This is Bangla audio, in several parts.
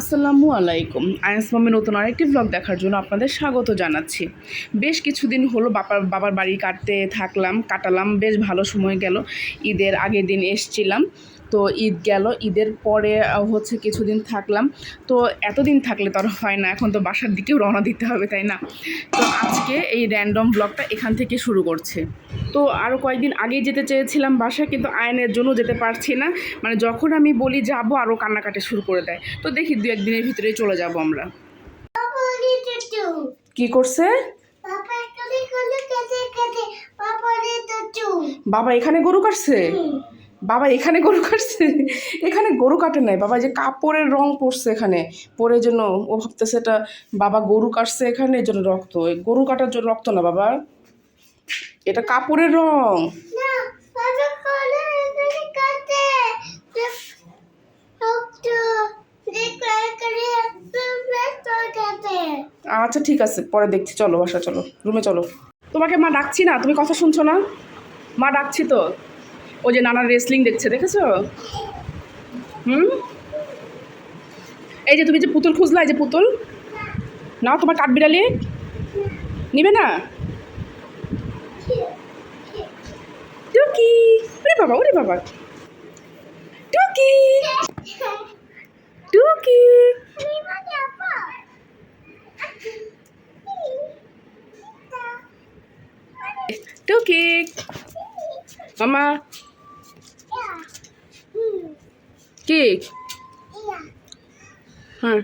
আসসালামু আলাইকুম। আয়াস মামের নতুন আরেকটি ব্লগ দেখার জন্য আপনাদের স্বাগত জানাচ্ছি। বেশ কিছুদিন হলো বাবার বাবার বাড়ি কাটতে থাকলাম, কাটালাম, বেশ ভালো সময় গেল। ঈদের আগের দিন এসছিলাম। তো ঈদ গেল, ঈদের পরে হচ্ছে কিছুদিন থাকলাম। তো এতদিন থাকলে তো আর হয় না, এখন তো বাসার দিকেও রওনা দিতে হবে, তাই না? তো আজকে এই র্যান্ডম ব্লগটা এখান থেকে শুরু করছে। তো আরও কয়েকদিন আগেই যেতে চেয়েছিলাম বাসায়, কিন্তু আয়নের জন্য যেতে পারছি না। মানে যখন আমি বলি যাব আরও কান্নাকাটি শুরু করে দেয়। তো দেখি দু একদিনের ভিতরে চলে যাব আমরা। কি করছে. বাবা এখানে গরু কাটছে? বাবা এখানে গরু কাটছে? এখানে গরু কাটে নাই। বাবা যে কাপড়ের রং পড়ছে এখানে। পরে জন্য ও ভাবতেছে এটা বাবা গরু কাটছে এখানে এর জন্য রক্ত। গরু কাটার জন্য রক্ত না বাবা। এটা কাপড়ের রং. আচ্ছা ঠিক আছে। পরে দেখছি। চলো বাসা চলো। রুমে চলো। তোমাকে মা ডাকছি না? তুমি কথা শুনছো না? মা ডাকছি তো। ও যে নানা রেসলিং দেখছে, দেখেছ? হুম? এই যে তুমি যে পুতুল খুঁজলা, এই যে পুতুল। নাও তোমার কাঠবিড়ালি নিবে না? টুকি। ওরে বাবা ওরে বাবা। টুকি। টুকি? টুকি। মামা। কি হ্যাঁ।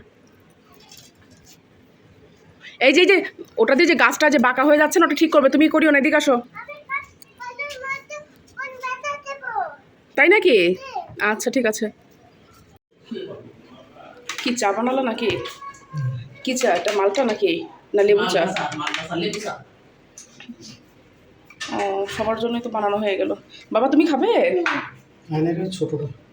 এই যে যে ওটা দিয়ে যে গাছটা যে বাঁকা হয়ে যাচ্ছে না ওটা ঠিক করবে। তুমি করিও না এদিকে আসো. তাই নাকি? আচ্ছা ঠিক আছে। কি চা বানালো নাকি? কি চা? এটা মালটা নাকি? না লেবু চা? ও, সবার জন্যই তো বানানো হয়ে গেল। বাবা তুমি খাবে? ছোটটা নিয়ে যাও।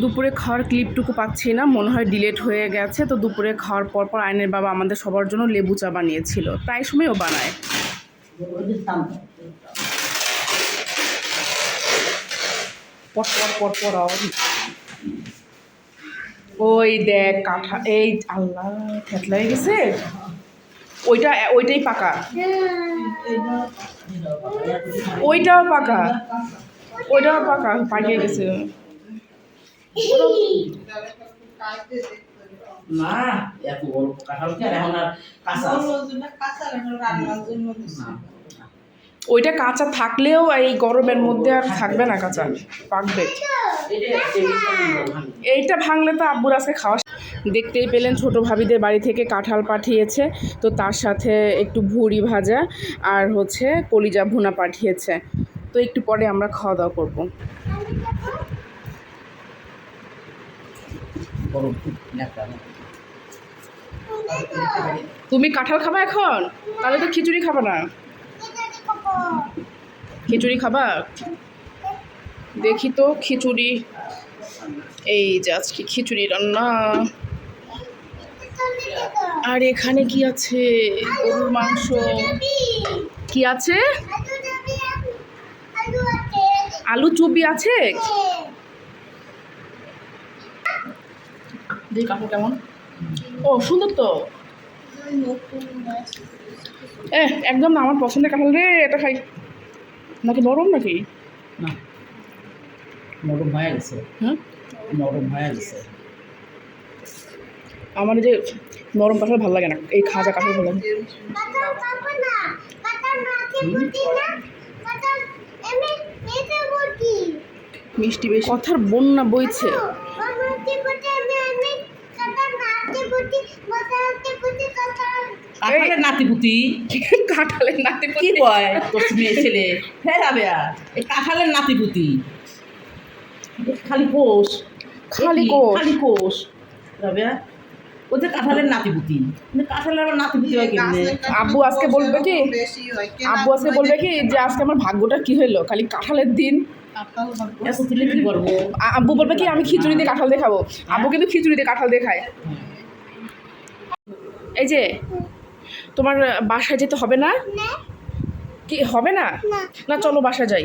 দুপুরে খাওয়ার ক্লিপটুকু পাচ্ছি না, মনে হয় ডিলেট হয়ে গেছে। তো দুপুরে খাওয়ার পর পর আইনের বাবা আমাদের সবার জন্য লেবু চা বানিয়েছিল। প্রায় সময়ও বানায়। পট ওই দেখ, কাঁঠা, এই আল্লাহ থেতলাই গেছে। ওইটা ওইটাই পাকা। ওইটাও পাকা। ওইটাও পাকা পাকিয়ে গেছে। না এত বড় কাঁঠাল কি আর? এখন আর কাঁচা আছে? ওইটা কাঁচা থাকলেও এই গরমের মধ্যে আর থাকবে না কাঁচা পাকবে। এইটা এইটা ভাঙলে তো আব্বুর আজকে খাওয়া দেখতেই পেলেন ছোট ভাবিদের বাড়ি থেকে কাঁঠাল পাঠিয়েছে। তো তার সাথে একটু ভুড়ি ভাজা আর হচ্ছে কলিজা ভুনা পাঠিয়েছে। তো একটু পরে আমরা খাওয়া দাওয়া করব। তুমি কাঁঠাল খাবা এখন? তাহলে তো খিচুড়ি খাবা না। খিচুড়ি খাবা? দেখি তো খিচুড়ি। এই যে আজকে খিচুড়ি রান্না। আর এখানে কি আছে? গরুর মাংস। কি আছে? আলু চুপি আছে? দেখি কাঠো কেমন। ও সুন্দর তো। এ একদম না আমার পছন্দের কাঁঠাল রে এটা খাই। নাকি নরম নাকি? না নরম হয়ে গেছে। হ্যাঁ? নরম হয়ে গেছে। আমার যে নরম কাঁঠাল ভালো লাগে না এই খাজা কাঁঠাল ভালো লাগে মিষ্টি বেশি। কথার বন্যা বইছে। কাঁঠালের নাতিপুতি কাঁঠালের নাতি কি কয় তোর মেয়ে ছেলে? হ্যাঁ রাবেয়া। এই কাঁঠালের নাতিপুতি খালি কোষ। খালি কোষ। খালি কোষ। রাবেয়া ও যে কাঁঠালের নাতিপুতি। কাঁঠালের আবার নাতিপুতি হয় কেমনে আব্বু আজকে বলবে কি? আব্বু আজকে বলবে কি? যে আজকে আমার ভাগ্যটা কি হইল? খালি কাঁঠালের দিন। আব্বু বলবে কি আমি খিচুড়ি দিয়ে কাঁঠাল দিয়ে খাব। আব্বু কিন্তু খিচুড়ি দিয়ে কাঁঠাল দিয়ে খায়। এই যে তোমার বাসায় যেতে হবে না? কি হবে না? না। না চলো বাসা যাই।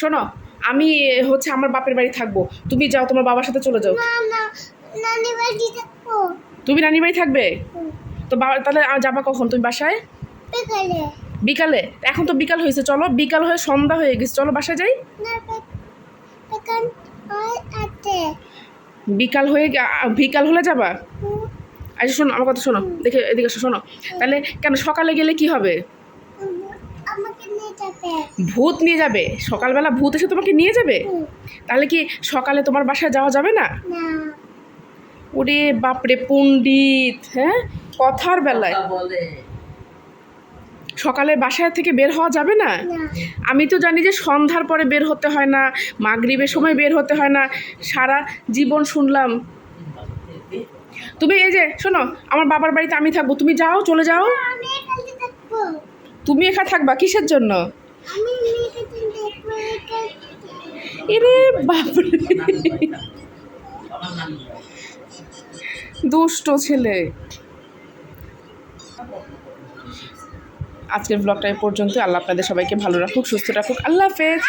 শোনো আমি হচ্ছে আমার বাপের বাড়ি থাকব। তুমি যাও তোমার বাবার সাথে চলে যাও। তুমি নানি বাড়ি থাকবে? তো বাবা তাহলে যাবা কখন? তুমি বাসায়? বিকালে। এখন তো বিকাল হয়েছে চলো। বিকাল হয়ে সন্ধ্যা হয়ে গেছে চলো বাসায় যাই। বিকাল হয়ে বিকাল হলে যাবা? আচ্ছা শোনো আমার কথা শোনো। দেখে এদিকে শোনো। তাহলে কেন সকালে গেলে কি হবে হুম, আমাকে নিয়ে যাবে ভূত নিয়ে যাবে? সকালবেলা ভূত এসে তোমাকে নিয়ে যাবে? তাহলে কি সকালে তোমার বাসায় যাওয়া যাবে না? ওরে বাপরে পণ্ডিত হ্যাঁ? কথার বেলায়। সকালে বাসায় থেকে বের হওয়া যাবে না? আমি তো জানি যে সন্ধ্যার পরে বের হতে হয় না মাগরিবের সময় বের হতে হয় না সারা জীবন শুনলাম। তুমি এই যে শোনো আমার বাবার বাড়িতে আমি থাকব তুমি যাও চলে যাও। তুমি এখানে থাকবা কিসের জন্য? এরে বাপরে। দুষ্ট ছেলে। আজকের ব্লগটা পর্যন্ত আল্লাহ আপনাদের সবাইকে ভালো রাখুক, সুস্থ রাখুক। আল্লাহ হাফেজ।